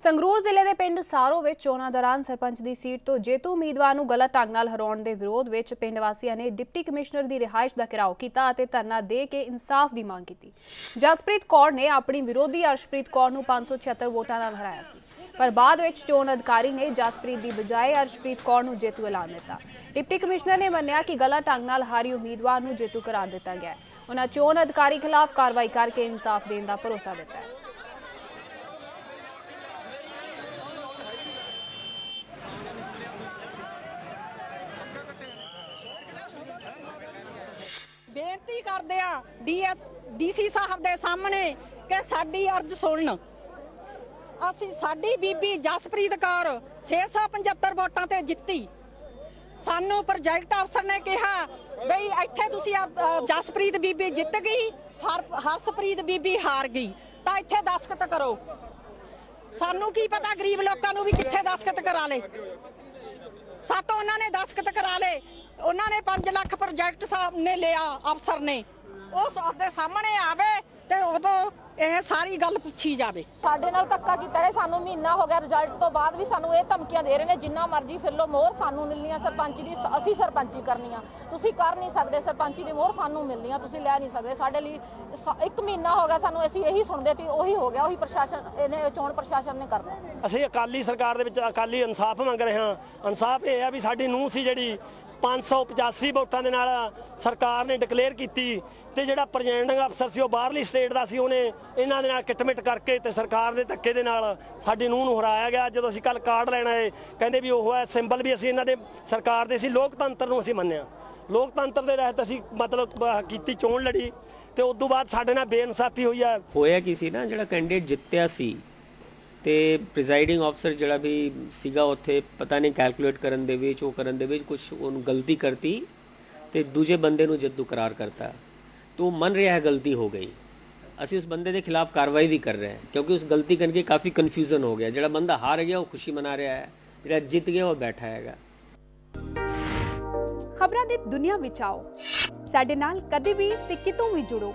ਸੰਗਰੂਰ ਜ਼ਿਲ੍ਹੇ ਦੇ ਪਿੰਡ ਸਾਰੋ ਵਿੱਚ ਚੋਣਾਂ ਦੌਰਾਨ ਸਰਪੰਚ ਦੀ ਸੀਟ ਤੋਂ ਜੇਤੂ ਉਮੀਦਵਾਰ ਨੂੰ ਗਲਤ ਢੰਗ ਨਾਲ ਹਰਾਉਣ ਦੇ ਵਿਰੋਧ ਵਿੱਚ ਪਿੰਡ ਵਾਸੀਆਂ ਨੇ ਡਿਪਟੀ ਕਮਿਸ਼ਨਰ ਦੀ ਰਿਹਾਇਸ਼ ਦਾ ਘਿਰਾਓ ਕੀਤਾ ਅਤੇ ਧਰਨਾ ਦੇ ਕੇ ਇਨਸਾਫ ਦੀ ਮੰਗ ਕੀਤੀ। ਜਸਪ੍ਰੀਤ ਕੌਰ ਨੇ ਆਪਣੀ ਵਿਰੋਧੀ ਅਰਸ਼ਪ੍ਰੀਤ ਕੌਰ ਨੂੰ 576 ਵੋਟਾਂ ਨਾਲ ਹਰਾਇਆ ਸੀ। ਪਰ ਬਾਅਦ ਵਿੱਚ ਚੋਣ ਅਧਿਕਾਰੀ ਨੇ ਜਸਪ੍ਰੀਤ ਦੀ ਬਜਾਏ ਅਰਸ਼ਪ੍ਰੀਤ ਕੌਰ ਨੂੰ ਜੇਤੂ ਐਲਾਨ ਦਿੱਤਾ। ਡਿਪਟੀ ਕਮਿਸ਼ਨਰ ਨੇ ਮੰਨਿਆ ਕਿ ਗਲਤ ਢੰਗ ਨਾਲ ਹਾਰੀ ਉਮੀਦਵਾਰ ਨੂੰ ਜੇਤੂ ਕਰਾਰ ਦਿੱਤਾ ਗਿਆ ਹੈ। ਉਹਨਾਂ ਚੋਣ ਅਧਿਕਾਰੀ ਖਿਲਾਫ ਕਾਰਵਾਈ ਕਰਕੇ ਇਨਸਾਫ ਦੇਣ ਦਾ ਭਰੋਸਾ ਦਿੱਤਾ ਹੈ। ਬੇਨਤੀ ਕਰਦੇ ਆ ਡੀਐਸ, ਡੀਸੀ ਸਾਹਿਬ ਦੇ ਸਾਹਮਣੇ ਕਿ ਸਾਡੀ ਅਰਜ਼ ਸੁਣਨ। ਅਸੀਂ ਸਾਡੀ ਬੀਬੀ ਜਸਪ੍ਰੀਤ ਕੌਰ 675 ਵੋਟਾਂ ਤੇ ਜਿੱਤੀ। ਸਾਨੂੰ ਪ੍ਰੋਜੈਕਟ ਅਫਸਰ ਨੇ ਕਿਹਾ ਬਈ ਇੱਥੇ ਤੁਸੀਂ ਜਸਪ੍ਰੀਤ ਬੀਬੀ ਜਿੱਤ ਗਈ, ਹਰ, ਹਰਸਪ੍ਰੀਤ ਬੀਬੀ ਹਾਰ ਗਈ। ਤਾਂ ਇੱਥੇ ਦਸਖਤ ਕਰੋ। ਸਾਨੂੰ ਕੀ ਪਤਾ ਗਰੀਬ ਲੋਕਾਂ ਨੂੰ ਵੀ ਕਿੱਥੇ ਦਸਖਤ ਕਰਾ ਲੇ। ਸਾਤੋਂ ਉਹਨਾਂ ਨੇ ਦਸਖਤ ਕਰਾ ਲੇ। ਉਹਨਾਂ ਨੇ 5 ਲੱਖ ਪ੍ਰੋਜੈਕਟ ਸਾਹਿਬ ਨੇ ਲਿਆ ਅਫਸਰ ਨੇ। ਉਹ ਸਾਡੇ ਸਾਹਮਣੇ ਆਵੇ ਤੇ ਉਦੋਂ ਇਹ ਸਾਰੀ ਗੱਲ ਪੁੱਛੀ ਜਾਵੇ। ਸਾਡੇ ਨਾਲ ਧੱਕਾ ਕੀਤਾ ਹੈ ਸਾਨੂੰ ਮਹੀਨਾ ਹੋ ਗਿਆ ਰਿਜ਼ਲਟ ਤੋਂ ਬਾਅਦ ਵੀ ਸਾਨੂੰ ਇਹ ਧਮਕੀਆਂ ਦੇ ਰਹੇ ਨੇ ਜਿੰਨਾ ਮਰਜ਼ੀ ਫਿਰ ਲੋ ਮੋਹਰ ਸਾਨੂੰ ਮਿਲਣੀ ਆ ਸਰਪੰਚ ਦੀ ਅਸੀਂ ਸਰਪੰਚੀ ਕਰਨੀ ਆ ਤੁਸੀਂ ਕਰ ਨਹੀਂ ਸਕਦੇ ਸਰਪੰਚੀ ਦੀ ਮੋਹਰ ਸਾਨੂੰ ਮਿਲਣੀ ਆ ਤੁਸੀਂ ਲੈ ਨਹੀਂ ਸਕਦੇ। ਸਾਡੇ ਲਈ ਸ- ਇੱਕ ਮਹੀਨਾ ਹੋ ਗਿਆ ਸਾਨੂੰ ਅਸੀਂ ਇਹੀ ਸੁਣਦੇ ਸੀ ਉਹੀ ਹੋ ਗਿਆ ਉਹੀ ਪ੍ਰਸ਼ਾਸਨ ਇਹਨੇ ਚੋਣ ਪ੍ਰਸ਼ਾਸਨ ਨੇ ਕਰਨਾ। ਅਸੀਂ ਅਕਾਲੀ ਸਰਕਾਰ ਦੇ ਵਿੱਚ ਅਕਾਲੀ ਇਨਸਾਫ ਮੰਗ ਰਹੇ ਹਾਂ। ਇਨਸਾਫ ਇਹ ਹੈ ਵੀ ਸਾਡੀ ਨੂੰਹ ਸੀ ਜਿਹੜੀ 585 ਵੋਟਾਂ ਦੇ ਨਾਲ ਸਰਕਾਰ ਨੇ ਡਿਕਲੇਅਰ ਕੀਤੀ ਤੇ ਜਿਹੜਾ ਪ੍ਰੈਜ਼ੀਡੈਂਟਿੰਗ ਅਫਸਰ ਸੀ ਉਹ ਬਾਹਰਲੀ ਸਟੇਟ ਦਾ ਸੀ, ਉਹਨੇ ਇਹਨਾਂ ਦੇ ਨਾਲ ਕਿਟਮਿਟ ਕਰਕੇ ਤੇ ਸਰਕਾਰ ਦੇ ਧੱਕੇ ਦੇ ਨਾਲ ਸਾਡੀ ਨੂੰਹ ਨੂੰ ਹਰਾਇਆ ਗਿਆ। ਜਦੋਂ ਅਸੀਂ ਕੱਲ ਕਾਰਡ ਲੈਣ ਆਏ, ਕਹਿੰਦੇ ਵੀ ਉਹ ਹੈ ਸਿੰਬਲ ਵੀ ਅਸੀਂ ਇਹਨਾਂ ਦੇ ਸਰਕਾਰ ਦੇ ਸੀ, ਲੋਕਤੰਤਰ ਨੂੰ ਅਸੀਂ ਮੰਨਿਆ। ਲੋਕਤੰਤਰ ਦੇ ਰਹਿਤ ਅਸੀਂ ਮਤਲਬ ਕੀਤੀ ਚੋਣ ਲੜੀ ਤੇ ਉਸ ਤੋਂ ਬਾਅਦ ਸਾਡੇ ਨਾਲ ਬੇਇਨਸਾਫੀ ਹੋਈ ਹੈ। ਹੋਇਆ ਕੀ ਸੀ ਨਾ, ਜਿਹੜਾ ਕੈਂਡੀਡੇਟ ਜਿੱਤਿਆ ਸੀ ਤੇ ਪ੍ਰੈਜ਼ਾਈਡਿੰਗ ਅਫਸਰ ਜਿਹੜਾ ਵੀ ਸੀਗਾ ਉੱਥੇ ਪਤਾ ਨਹੀਂ ਕੈਲਕੂਲੇਟ ਕਰਨ ਦੇ ਵਿੱਚ, ਉਹ ਕਰਨ ਦੇ ਵਿੱਚ ਕੁਝ ਉਹਨੂੰ ਗਲਤੀ ਕਰਤੀ ਤੇ ਦੂਜੇ ਬੰਦੇ ਨੂੰ ਜੱਦੂ ਕਰਾਰ ਕਰਤਾ, ਤੋ ਮੰਨ ਰਿਹਾ ਹੈ ਗਲਤੀ ਹੋ ਗਈ। ਅਸੀਂ ਉਸ ਬੰਦੇ ਦੇ ਖਿਲਾਫ ਕਾਰਵਾਈ ਵੀ ਕਰ ਰਹੇ ਹਾਂ, ਕਿਉਂਕਿ ਉਸ ਗਲਤੀ ਕਰਕੇ ਕਾਫੀ ਕਨਫਿਊਜ਼ਨ ਹੋ ਗਿਆ। ਜਿਹੜਾ ਬੰਦਾ ਹਾਰ ਗਿਆ, ਉਹ ਖੁਸ਼ੀ ਮਨਾ ਰਿਹਾ ਹੈ, ਜਿਹੜਾ ਜਿੱਤ ਗਿਆ, ਉਹ ਬੈਠਾ ਹੈਗਾ। ਖਬਰਾਂ ਦੀ ਦੁਨੀਆ ਵਿੱਚ ਆਓ। ਸਾਡੇ ਨਾਲ ਕਦੇ ਵੀ ਤੇ ਕਿਤੋਂ ਵੀ ਜੁੜੋ।